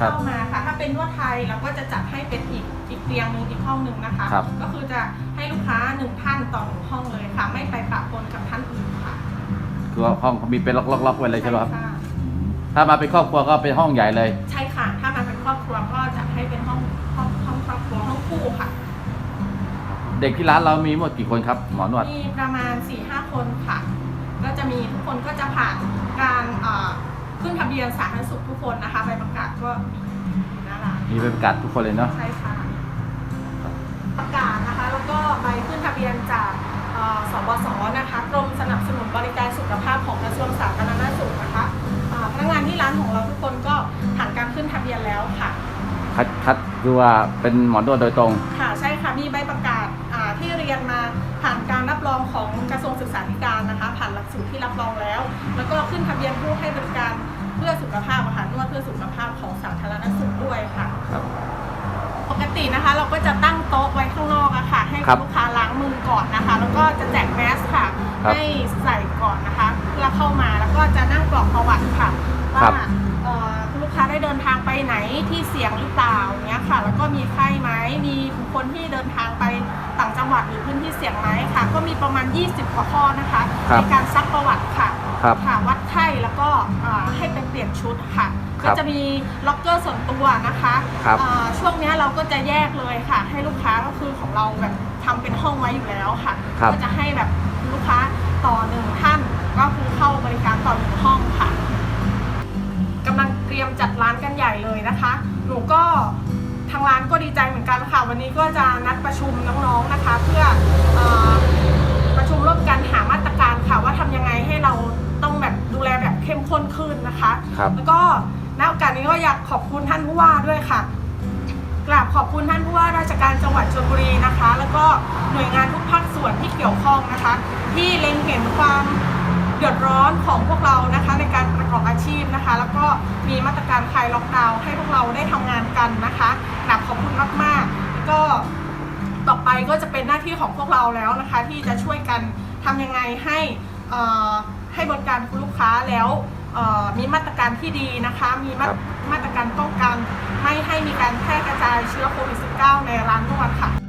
ครับเข้ามาค่ะ ถ้าเป็นนวดไทยเราก็จะจัดให้เป็นอีกอีกเตียงหนึงอีกห้องหนึ่งนะคะ ครับ ก็คือจะให้ลูกค้าหนึ่งท่านต่อหนึ่งห้องเลยค่ะ ไม่ไปปะปนกับท่านอื่นค่ะคือว่าห้องเขามีเป็นล็อกๆๆไว้เลยใช่ไหมครับค่ะถ้ามาเป็นครอบครัวก็เป็นห้องใหญ่เลย ใช่ค่ะ ถ้ามาเป็นครอบครัวก็จะให้เป็นห้องห้องห้องครอบครัวห้องคู่ค่ะ เด็กที่ร้านเรามีหมดกี่คนครับหมอนวด มีประมาณ4ี่ห้าคนค่ะ ก็จะมีทุกคนก็จะผ่านการเอ่อ ขึ้นทะเบียนสาธารณสุขทุกคนนะคะใบประกาศก็มีหน้าร้านมีใบประกาศทุกคนเลยเนาะใช่ค่ะประกาศนะคะแล้วก็ใบขึ้นทะเบียนจากเอ่อสบสนะคะกรมสนับสนุนบริการสุขภาพของกระทรวงสาธารณสุขนะคะเอ่อพนักงานที่ร้านของเราทุกคนก็ผ่านการขึ้นทะเบียนแล้วค่ะคัดคัดคือว่าเป็นหมอนวดโดยตรง ค่ะใช่ค่ะมีใบประกาศอ่าที่เรียนมาผ่านการรับรองของกระทรวงศึกษาธิการนะคะ ผ่านหลักสูตรที่รับรองแล้ว แล้วก็ขึ้นทะเบียนผู้ให้บริการเพื่อสุข ภาพอาหารนวดเพื่อสุขภาพของสาธารณสุขด้วยค่ะ ครับ ปกตินะคะ เราก็จะตั้งโต๊ะไว้ข้างนอกอะค่ะ ให้ครับลูกค้าล้างมือก่อนนะคะ แล้วก็จะแจกแมสค่ะ ครับ ให้ใส่ก่อนนะคะเพื่อเข้ามาแล้วก็จะนั่งกรอกประวัติค่ะครัว่าบเอ่อคุณลู กค้าได้เดินทางไปไหนที่เสี่ยงหรือเปล่าเนี้ยค่ะ แล้วก็มีไข้ไหมมีบุคคลที่เดินทางไปต่างจังหวัดหรือพื้นที่เสี่ยงไหมค่ะ ก็มีประมาณ 20 กว่าข้อนะคะครับในการซักประวัติค่ะครับค่ะวัดไข้แล้วก็อ่าให้ไปเปลี่ยนชุดค่ะครัก็บจะมีล็อกเกอร์ส่วนตัวนะคะครับอ่าช่วงเนี้ยเราก็จะแยกเลยค่ะ ให้ลูกค้าก็คือของเราแบบทำเป็นห้องไว้อยู่แล้วค่ะครับก็จะให้แบบลูกค้าต่อ ทางร้านก็ดีใจเหมือนกันค่ะ วันนี้ก็จะนัดประชุมน้องๆนะคะ เพื่อเออประชุมร่วมกันหามาตรการค่ะ ว่าทำยังไงให้เราต้องแบบดูแลแบบเข้มข้นขึ้นนะคะครับแล้วก็ณโอกาสนี้ก็อยากขอบคุณท่านผู้ว่าด้วยค่ะกราบขอบคุณท่านผู้ว่าราชการจังหวัดชลบุรีนะคะ แล้วก็หน่วยงานทุกภาคส่วนที่เกี่ยวข้องนะคะ ที่เล็งเห็นความ เดือดร้อนของพวกเรานะคะในการประกอบอาชีพนะคะ แล้วก็มีมาตรการคลายล็อกดาวน์ให้พวกเราได้ทำงานกันนะคะกราบขอบคุณมากๆแล้วก็ต่อไปก็จะเป็นหน้าที่ของพวกเราแล้วนะคะ ที่จะช่วยกันทำยังไงให้เอ่อให้บริการคุณลูกค้าแล้วเอ่อมีมาตรการที่ดีนะคะ มีมาครับมาตรการป้องกัน ไม่ให้มีการแพร่กระจายเชื้อโควิด -19 ในร้านนวดค่ะ